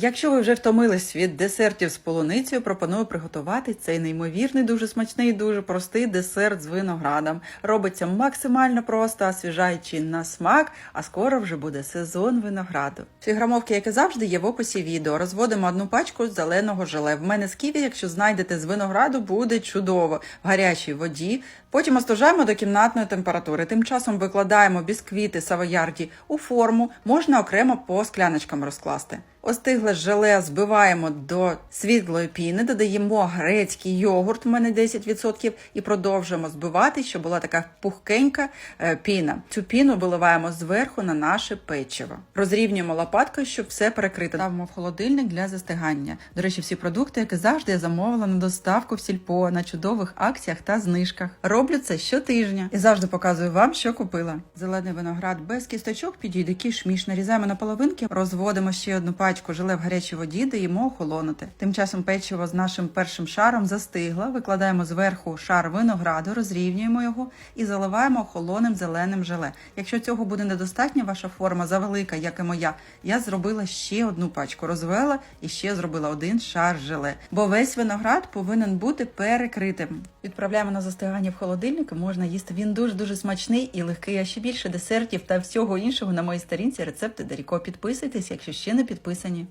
Якщо ви вже втомились від десертів з полуницею, пропоную приготувати цей неймовірний, дуже смачний, дуже простий десерт з виноградом. Робиться максимально просто, освіжаючи на смак, а скоро вже буде сезон винограду. Всі грамовки, як і завжди, є в описі відео. Розводимо одну пачку зеленого желе. В мене з ківі, якщо знайдете з винограду, буде чудово в гарячій воді. Потім остужаємо до кімнатної температури. Тим часом викладаємо бісквіти савоярді у форму, можна окремо по скляночкам розкласти. Остигле желе збиваємо до світлої піни, додаємо грецький йогурт, у мене 10%, і продовжуємо збивати, щоб була така пухкенька е, піна. Цю піну виливаємо зверху на наше печиво. Розрівнюємо лопаткою, щоб все перекрити. Ставимо в холодильник для застигання. До речі, всі продукти, які завжди я замовила на доставку в сільпо на чудових акціях та знижках. Роблю це щотижня і завжди показую вам, що купила. Зелений виноград без кісточок підійде кішміш. Нарізаємо на половинки, розводимо ще одну пачку желе в гарячій воді, даємо охолонути. Тим часом печиво з нашим першим шаром застигло. Викладаємо зверху шар винограду, розрівнюємо його і заливаємо охолоним зеленим желе. Якщо цього буде недостатньо, ваша форма завелика, як і моя, я зробила ще одну пачку, розвела і ще зробила один шар желе. Бо весь виноград повинен бути перекритим. Відправляємо на застигання в холодильник. Можна їсти. Він дуже дуже смачний і легкий. А ще більше десертів та всього іншого на моїй сторінці рецепти Даріко. Підписуйтесь, якщо ще не підписані.